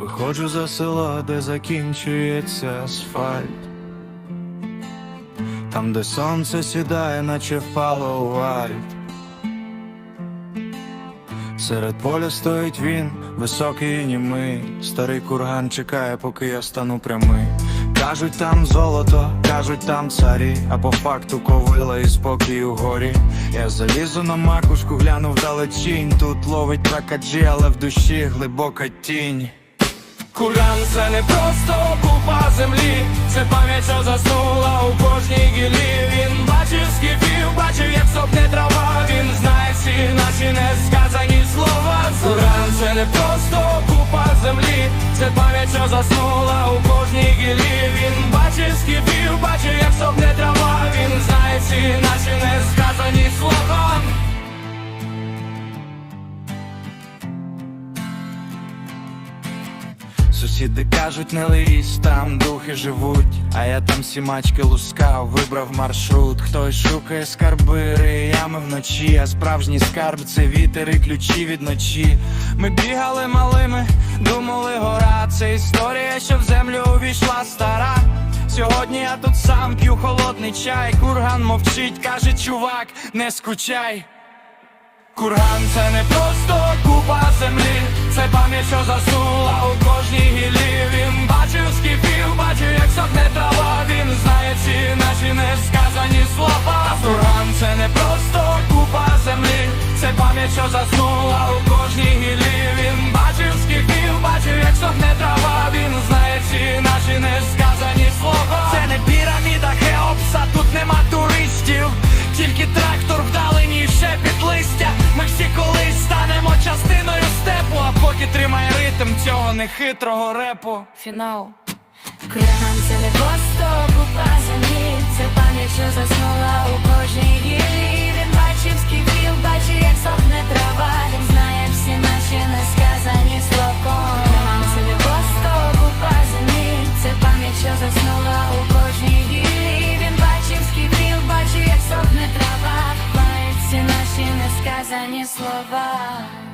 Виходжу за село, де закінчується асфальт. Там, де сонце сідає, наче впало у вальт. Серед поля стоїть він, високий і німий. Старий курган чекає, поки я стану прямий. Кажуть, там золото, кажуть, там царі, а по факту ковила і спокій у горі. Я залізу на макушку, гляну вдалечінь. Тут ловить прокаджі, але в душі глибока тінь. Курган це не просто купа землі, це пам'ять, що заснула у кожній гілі. Він бачив скіфів, бачив, як сопне трава. Він знає всі наші несказані слова. Курган це не просто купа землі, це пам'ять, що заснула у кожній гілі. Він бачив скіфів, Сусіди кажуть, не лізь, там духи живуть, а я там сімачки лускав, вибрав маршрут. Хтось шукає скарби, ями вночі, а справжній скарб це вітер і ключі від ночі. Ми бігали малими, думали гора. Це історія, що в землю увійшла стара. Сьогодні я тут сам п'ю холодний чай. Курган мовчить, каже, чувак, не скучай. Курган це не просто купа землі, це пам'ять, що заснула у несказані слова. Курган це не просто купа землі, це пам'ять, що заснула у кожній гілі. Він бачив скіфів, бачив, як сохне трава. Він знає всі наші несказані слова. Це не піраміда Хеопса, тут нема туристів, тільки трактор вдалині і шепіт листя. Ми всі колись станемо частиною степу, а поки тримає ритм цього нехитрого репу. Фінал. Курган це не просто купа землі, це бачив,